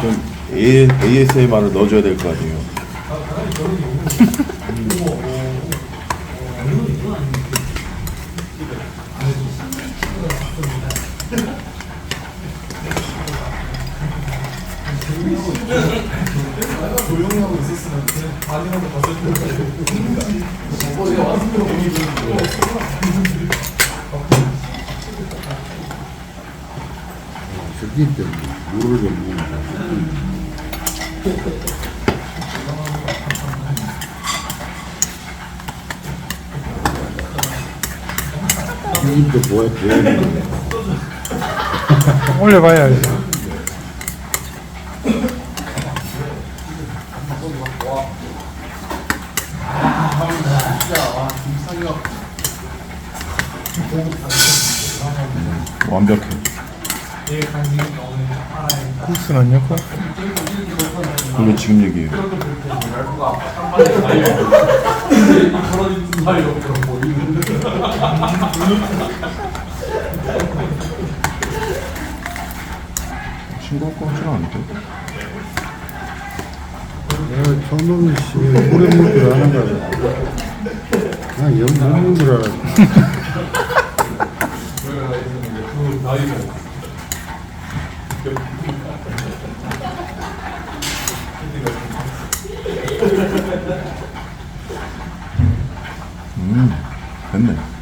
좀 ASMR을 넣어줘야 될 거 아니에요. 새끼 때문에 물을 좀 먹는다. 이도 뭐야, 뭐야. 올려봐야지. 완벽해. 국수는 요 그게 지금 얘기해요. 싱거울 것 같지는 않은데? 내가 처음에 씨, 물에 물줄 아는 거야. 나 영상 물줄 알았어. 음, 됐네.